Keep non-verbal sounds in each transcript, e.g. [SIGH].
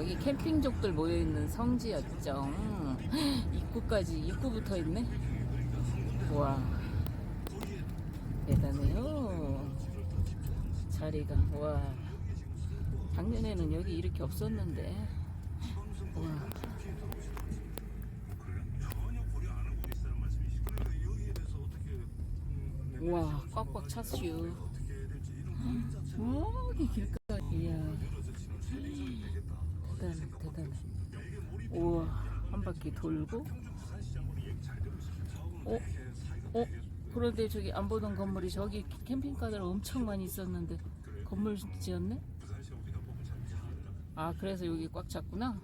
여기 캠핑족들 모여있는 성지였죠. 음, 입구까지, 입구 붙어 있네. 와. 대단해요. 자리가, 와. 작년에는 여기 이렇게 없었는데. 와. 와, 꽉꽉 찼슈. 와. 이야. 대단해, 대단해. 우와, 한 바퀴 돌고. 어? 어? 그런데 저기 안 보던 건물이 저기 캠핑카들 엄청 많이 있었는데 건물 지었네? 아, 그래서 여기 꽉 찼구나?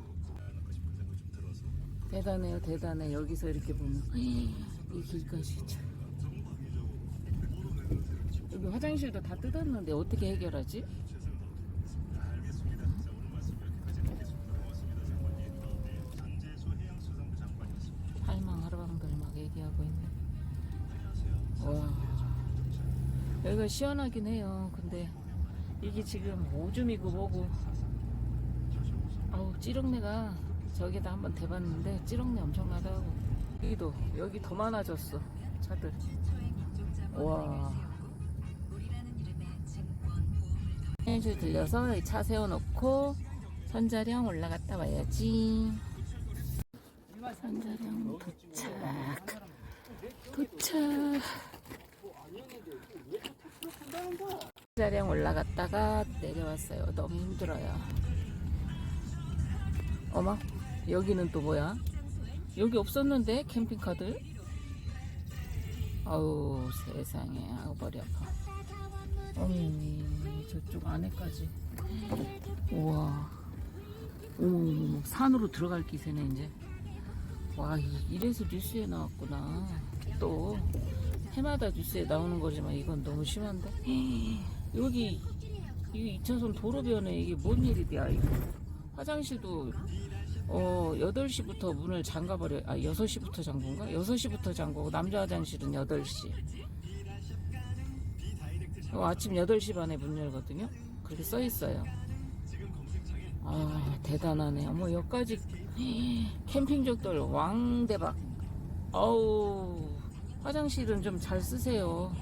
대단해요, 대단해. 여기서 이렇게 보면. 이 길까지 참. 여기 화장실도 다 뜯었는데 어떻게 해결하지? 얘기하고 있네. 와, 여기가 시원하긴 해요. 근데 이게 지금 오줌이고 뭐고. 아우 찌렁내가 저기다 한번 대봤는데 찌렁내 엄청나다고. 여기도 여기 더 많아졌어 차들. 와. 화장실 들려서 이차 세워놓고 선자령 올라갔다 와야지. 선자령 도착. 도착. 선 자령 올라갔다가 내려왔어요. 너무 힘들어요. 어머, 여기는 또 뭐야? 여기 없었는데 캠핑카들? 아우 세상에 아우 머리 아파. 어머니 저쪽 안에까지 우와 어머머머 산으로 들어갈 기세네 이제 와 이- 이래서 뉴스에 나왔구나 또 해마다 뉴스에 나오는 거지만 이건 너무 심한데 [GASPS] 여기 이 2차선 도로변에 이게 뭔 일이야 이거 화장실도 어 8시부터 문을 잠가버려 아 6시부터 잠근가? 6시부터 잠그고 남자 화장실은 8시 어, 아침 8시 반에 문 열거든요. 그렇게 써 있어요. 아, 대단하네. 어머, 여기까지 [GASPS] 캠핑족들 왕대박. 어우, 화장실은 좀 잘 쓰세요.